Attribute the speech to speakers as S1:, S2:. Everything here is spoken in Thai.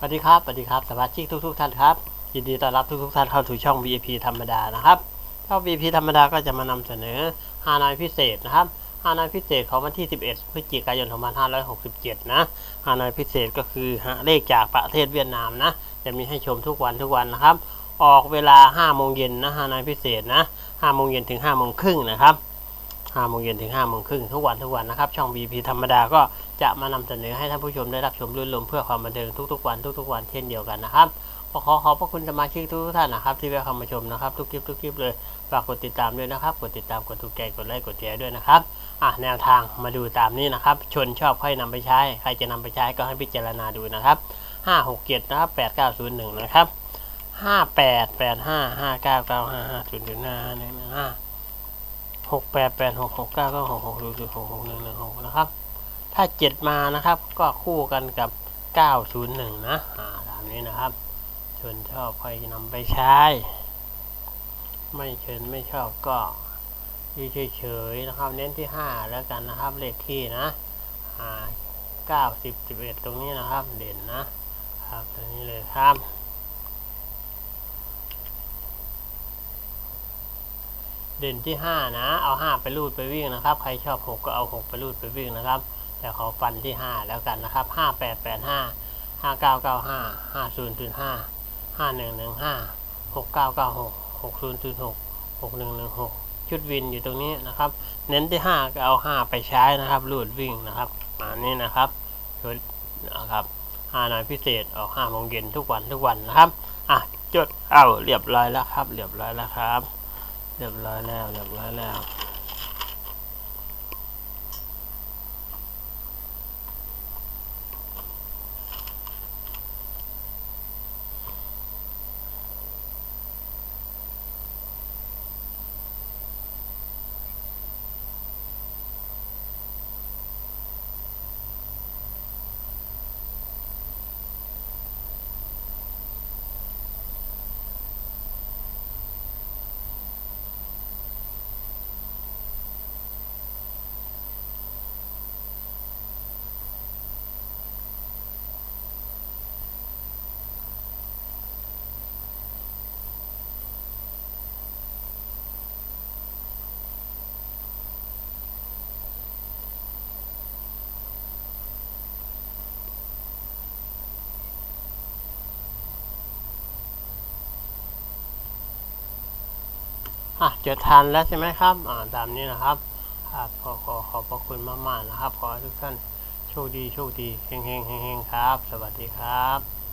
S1: สวัสดีครับ สวัสดีครับ สมาชิกทุก ๆ ท่านครับ ยินดีต้อนรับทุกๆท่านเข้าสู่ช่อง VIP ธรรมดานะครับช่อง VIP ธรรมดาก็จะมานำเสนอฮานอยพิเศษนะครับฮานอยพิเศษของวันที่ 11 พฤศจิกายน 2567 นะฮานอยพิเศษก็คือฮะเลขจากประเทศเวียดนามนะ จะมีให้ชมทุกวันทุกวันนะครับ ออกเวลา 5 โมงเย็นนะฮานอยพิเศษนะ 5 โมงเย็นถึง 5 โมงครึ่งนะครับ 5โมงเย็นถึง5โมงครึ่งทุกวันทุกวันนะครับช่อง BP ธรรมดาก็จะมานำเสนอให้ท่านผู้ชมได้รับชมรื่นรมเพื่อความบันเทิงทุกๆวันทุกๆวันเช่นเดียวกันนะครับขอขอบพระคุณสมาชิกทุกท่านนะครับ ที่แวะเข้ามาชมนะครับ ทุกคลิปทุกคลิปเลยฝากกดติดตามด้วยนะครับ กดติดตามกดถูกใจกดไลค์กดแชร์ด้วยนะครับอะแนวทางมาดูตามนี้นะครับ ชนชอบค่อยนำไปใช้ ใครจะนำไปใช้ก็ให้พิจารณาดูนะครับ5 6 7นะครับ8 9 0 1นะครับ5 8 8 5 5 9 9 5 5 0 0 5 1 1 5ห หกแปดแปดหกหกเก้าก็หกหกศูนย์ศูนย์หกหกหนึ่งหนึ่งหกนะครับ ถ้าเจ็ดมานะครับ ก็คู่กันกับเก้าศูนย์หนึ่งนะอ่าตามนี้นะครับชนชอบใครนำไปใช้ ไม่เชิญไม่ชอบก็อยู่เฉยๆนะครับ เน้นที่ห้าแล้วกันนะครับ เลขที่นะอ่าเก้าสิบสิบเอ็ดตรงนี้นะครับ เด่นนะครับตัวนี้เลยครับ เด่นที่ห้านะ เอาห้าไปรูดไปวิ่งนะครับ ใครชอบหกก็เอาหกไปรูดไปวิ่งนะครับ แต่ขอฟันที่ห้าแล้วกันนะครับห้าแปดแปดห้าห้าเก้าเก้าห้าห้าศูนย์ศูนย์ห้าห้าหนึ่งหนึ่งห้าหกเก้าเก้าหกหกศูนย์ศูนย์หกหกหนึ่งหนึ่งหกชุดวินอยู่ตรงนี้นะครับ เน้นที่ห้าก็เอาห้าไปใช้นะครับรูดวิ่งนะครับอันนี้นะครับชุดนะครับห้าหน่อยพิเศษออกห้าโมงเย็นทุกวันทุกวันนะครับ อะ จด เอาเรียบร้อยแล้วครับ เรียบร้อยแล้วครับ เรียบร้อยแล้วเรียบร้อยแล้ว อะจดทันแล้วใช่ไหมครับอ่าตามนี้นะครับครับขอขอขอบพระคุณมากๆนะครับ ขอให้ทุกท่านโชคดีโชคดีเฮงเฮงเฮงเฮงครับ สวัสดีครับ